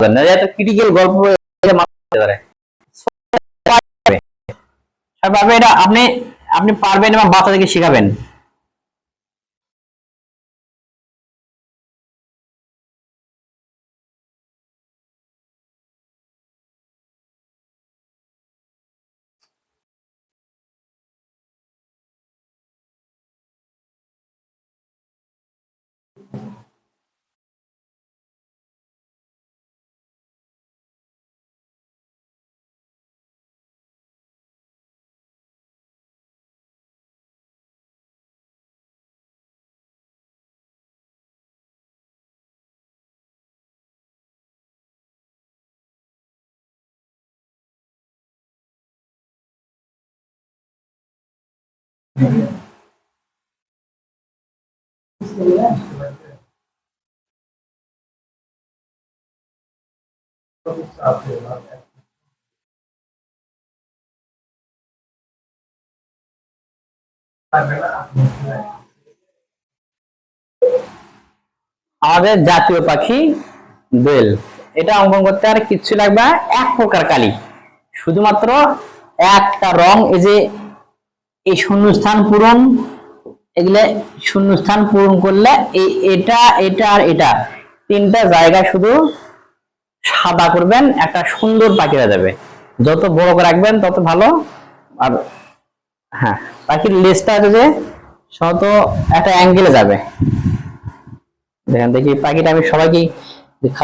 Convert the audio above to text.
গল্প আপনি আপনি পারবেন এবং বাচ্চাদেরকে শেখাবেন। আমাদের জাতীয় পাখি বেল। এটা অঙ্কন করতে আর কিচ্ছু লাগবে এক প্রকার কালি। শুধুমাত্র একটা রং, এই যে এই শূন্যস্থান পূরণ, এগুলো শূন্যস্থান পূরণ করলে এই এটা এটা আর এটা, তিনটা জায়গা শুধু সাদা করবেন, একটা সুন্দর পাখিরা যাবে। যত বড় করে রাখবেন, তত ভালো। আর হ্যাঁ পাখির লেজটা আছে যে, শত একটা অ্যাঙ্গেলে যাবে। দেখেন দেখি, পাখিটা আমি সবাইকে